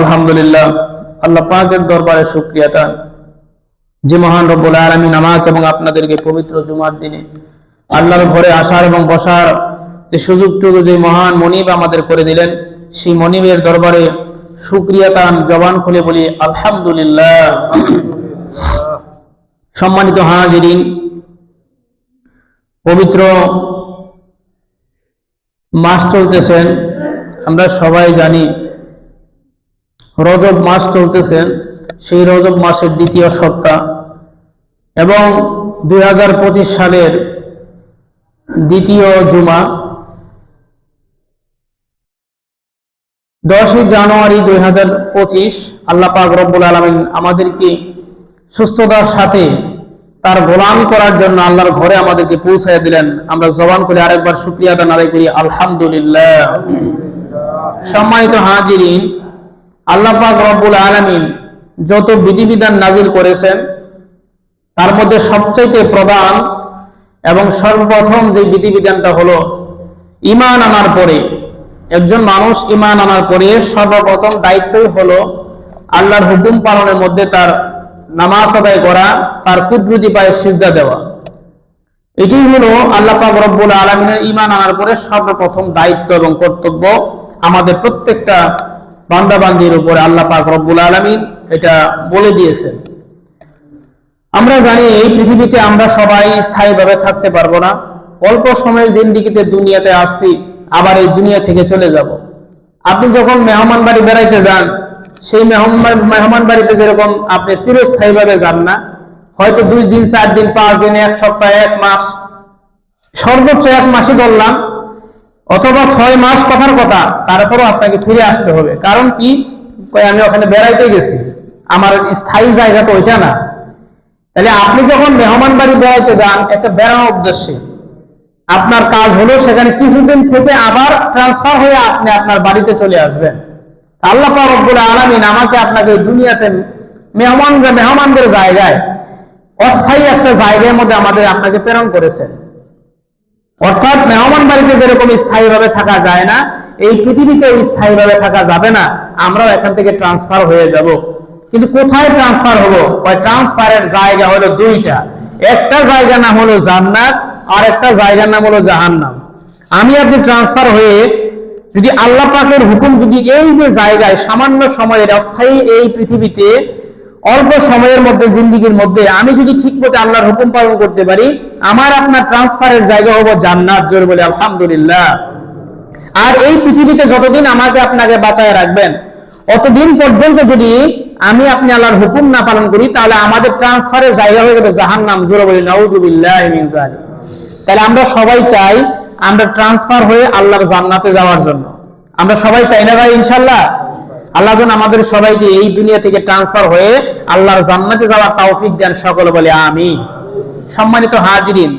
আলহামদুলিল্লাহ, আল্লাহ পাকের দরবারে শুক্রিয়াটা যে মহান রব্বুল আলমিন আমাকে এবং আপনাদেরকে পবিত্র জুমার দিনে আল্লাহর ঘরে আসার এবং বসার যে সুযোগটুকু যে মহান মনিব আমাদের করে দিলেন, সেই মনিবের দরবারে শুক্রিয়াটা আমি জবান খুলে বলি, আলহামদুলিল্লাহ। সম্মানিত হাজিরিন, পবিত্র মাস চলতেছেন আমরা সবাই জানি রজব মাস চলতেছেন সেই রজব মাসের দ্বিতীয় সপ্তাহ। এবং দুই হাজার পঁচিশ সালের দ্বিতীয় জুমা। দশই জানুয়ারি দুই হাজার পঁচিশ আল্লাহ পাক রব্বুল আলমিন আমাদেরকে সুস্থতার সাথে তার গোলামি করার জন্য আল্লাহর ঘরে আমাদেরকে পৌঁছায় দিলেন। আমরা জবান করে আরেকবার শুক্রিয়া আদান আদায় করি, আলহামদুলিল্লাহ। সম্মানিত হাজিরিন আল্লাহ পাক রব্বুল আলমিন যত বিধিবিধান নাজিল করেছেন, তার মধ্যে সবচাইতে প্রধান এবং সর্বপ্রথম যে বিধিবিধানটা হলো ইমান আনার পরে, একজন মানুষ ইমান আনার পরে সর্বপ্রথম দায়িত্বই হলো আল্লাহর হুকুম পালনের মধ্যে তার নামাজ আদায় করা, তার কুদ্রুতি পায়ে সিজদা দেওয়া। এটি হলো আল্লাহ পাক রব্বুল আলমিনের ইমান আনার পরে সর্বপ্রথম দায়িত্ব এবং কর্তব্য আমাদের প্রত্যেকটা বান্দাবান্দির উপরে আল্লাহ পাক রব্বুল আলমিন এটা বলে দিয়েছেন। আমরা জানি এই পৃথিবীতে আমরা সবাই স্থায়ীভাবে থাকতে পারব না। অল্প সময়ের জিন্দিগিতে দুনিয়াতে আসছি, আবার এই দুনিয়া থেকে চলে যাব। আপনি যখন মেহমান বাড়ি বেড়াইতে যান, সেই মেহমান মেহমান বাড়িতে যেরকম আপনি চিরস্থায়ীভাবে যান না, হয়তো দুই দিন, চার দিন, পাঁচ দিন, এক সপ্তাহ, এক মাস, সর্বোচ্চ এক মাসে ধরলাম অথবা ছয় মাস কথার কথা, তারপরও আপনাকে ফিরে আসতে হবে। কারণ কি? আমি ওখানে বেড়াইতে গেছি। আমার স্থায়ী জায়গা তো ওইটা না। তাহলে আপনি যখন মেহমান বাড়ি বেড়াইতে যান, একটা বেড়ানোর উদ্দেশ্যে, আপনার কাজ হলো সেখানে কিছুদিন থেকে আবার ট্রান্সফার হয়ে আপনি আপনার বাড়িতে চলে আসবেন। আল্লাহ রব্বুল আলমিন আমাকে আপনাকে দুনিয়াতে মেহমান মেহমানদের জায়গায় অস্থায়ী একটা জায়গার মধ্যে আমাদের আপনাকে প্রেরণ করেছেন। অর্থাৎ মেহমান বাড়িতে যেরকম স্থায়ীভাবে থাকা যায় না, এই পৃথিবীতেও স্থায়ীভাবে থাকা যাবে না, আমরাও এখান থেকে ট্রান্সফার হয়ে যাব। কিন্তু কোথায় ট্রান্সফার হলো? ওই ট্রান্সফারের জায়গা হলো দুইটা। একটা জায়গা নাম হলো জান্নাত, আর একটা জায়গার নাম হলো জাহান্নাম। আমি আপনি ট্রান্সফার হয়ে যদি আল্লাহ পাকের হুকুম যদি এই যে জায়গায় সামান্য সময়ের অস্থায়ী এই পৃথিবীতে অল্প সময়ের মধ্যে, জিন্দিগির মধ্যে আমি যদি ঠিক মতো আল্লাহর হুকুম পালন করতে পারি, আমার আপনার ট্রান্সফারের জায়গা হব জান্নাত, জোর বলে আলহামদুলিল্লাহ। আর এই পৃথিবীতে যতদিন আমাকে আপনাকে বাঁচায় রাখবেন, অতদিন পর্যন্ত যদি আমি আপনি আল্লাহর হুকুম না পালন করি, তাহলে আমাদের ট্রান্সফারের জায়গা হয়ে যাবে জাহান নাম জোরে বলি নাউজুবিল্লাহ তাহলে আমরা সবাই চাই আমরা ট্রান্সফার হয়ে আল্লাহর জান্নাতে যাওয়ার জন্য। আমরা সবাই চাই না ভাই ইনশাল্লাহ আল্লাহ যেন আমাদের সবাইকে এই দুনিয়া থেকে ট্রান্সফার হয়ে আল্লাহর জান্নাতে যাওয়ার তৌফিক দেন সকল বলে আমি সম্মানিত হাজিরিন,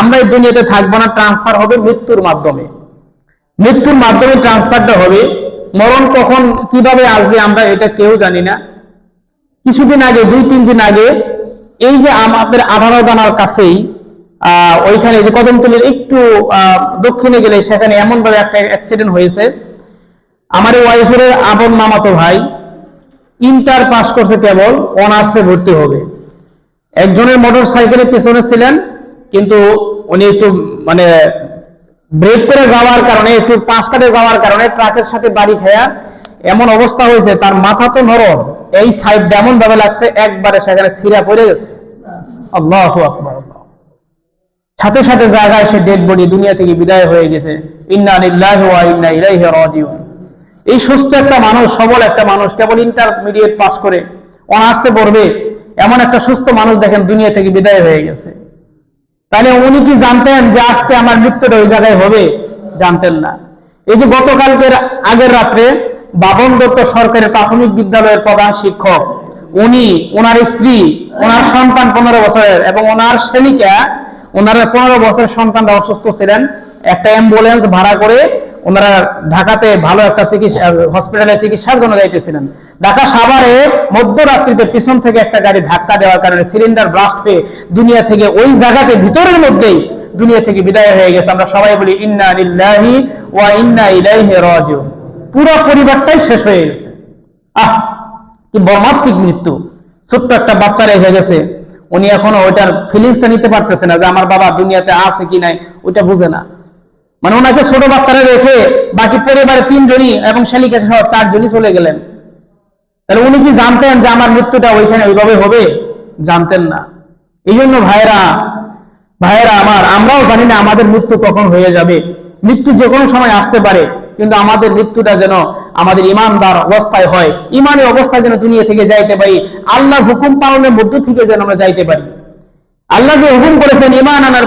আমরা এই দুনিয়াতে থাকব না ট্রান্সফার হবে মৃত্যুর মাধ্যমে। মৃত্যুর মাধ্যমে ট্রান্সফারটা হবে। মরণ কখন কীভাবে আসবে আমরা এটা কেউ জানি না। কিছুদিন আগে, দুই, তিন দিন আগে, এই যে আমাদের আঠারো দানার কাছেই ওইখানে যে কদমতলির একটু দক্ষিণে গেলে সেখানে এমন ভাবে একটা অ্যাক্সিডেন্ট হয়েছে। আমার ওয়াইফের আপন মামাতো ভাই। ইন্টার পাস করছে কেবল, অনার্সে ভর্তি হবে। একজনের মোটর সাইকেলের পেছনে ছিলেন, কিন্তু উনি একটু মানে ব্রেক করে যাওয়ার কারণে, একটু পাশ কাটে যাওয়ার কারণে ট্রাকের সাথে বাড়ি খেয়া এমন অবস্থা হয়েছে, তার মাথা তো নরম। এই সাইড এমন ভাবে লাগছে, একবারে সেখানে ছিঁড়া পড়ে গেছে। সাথে সাথে জায়গায় সে ডেড বডি দুনিয়া থেকে বিদায় হয়ে গেছে। ইন্না লিল্লাহি ওয়া ইন্না ইলাইহি রাজিউন। এই সুস্থ একটা মানুষ, সবল একটা মানুষ, কেবল ইন্টারমিডিয়েট পাস করে অনার্সে পড়বে, এমন একটা সুস্থ মানুষ দেখেন দুনিয়া থেকে বিদায় হয়ে গেছে। তাহলে উনি কি জানতেন যে আজকে আমার মৃত্যুটা ওই জায়গায় হবে? জানতেন না। এই যে গতকালকের আগের রাত্রে বাবন দত্ত সরকারের প্রাথমিক বিদ্যালয়ের প্রধান শিক্ষক, উনি ওনার স্ত্রী, ওনার সন্তান পনেরো বছরের এবং ওনার শ্রেণিকা ওনার পনেরো বছরের সন্তানরা অসুস্থ ছিলেন, একটা অ্যাম্বুলেন্স ভাড়া করে ওনারা ঢাকাতে ভালো একটা চিকিৎসা হসপিটালে চিকিৎসার জন্য যাইতেছিলেন। ঢাকা সাভারে মধ্যরাত্রিতে পিছন থেকে একটা গাড়ি ধাক্কা দেওয়ার কারণে সিলিন্ডার ব্লাস্ট হয়ে দুনিয়া থেকে ওই জায়গাতে, ভিতরের মধ্যেই দুনিয়া থেকে বিদায় হয়ে গেছে। আমরা সবাই বলি, ইন্না লিল্লাহি ওয়া ইন্না ইলাইহি রাজিউন। পুরো পরিবারটাই শেষ হয়ে গেছে। আহ, কি বর্মাত্মিক মৃত্যু। ছোট্ট একটা বাচ্চা রেখে গেছে। উনি এখনও ওইটার ফিলিংসটা নিতে পারতেছে না যে আমার বাবা দুনিয়াতে আছে কি নাই, ওইটা বুঝে না। মানে ওনাকে ছোট বাচ্চারা রেখে বাকি পরিবারের তিনজনই এবং শালিকা সহ চারজনই চলে গেলেন। তাহলে উনি কি জানতেন যে আমার মৃত্যুটা ওইখানে ওইভাবে হবে? জানতেন না। এই জন্য ভাইরা ভাইয়েরা আমার, আমরাও জানি না আমাদের মৃত্যু কখন হয়ে যাবে। মৃত্যু যে কোনো সময় আসতে পারে, কিন্তু আমাদের মৃত্যুটা যেন আমাদের ইমানদার অবস্থায় হয়। ইমানের অবস্থায় যেন দুনিয়া থেকে যাইতে পারি। আল্লাহ হুকুম পালনের মধ্য থেকে যেন আমরা যাইতে পারি। আল্লাহ যে হুকুম করেছেন, ইমান আনার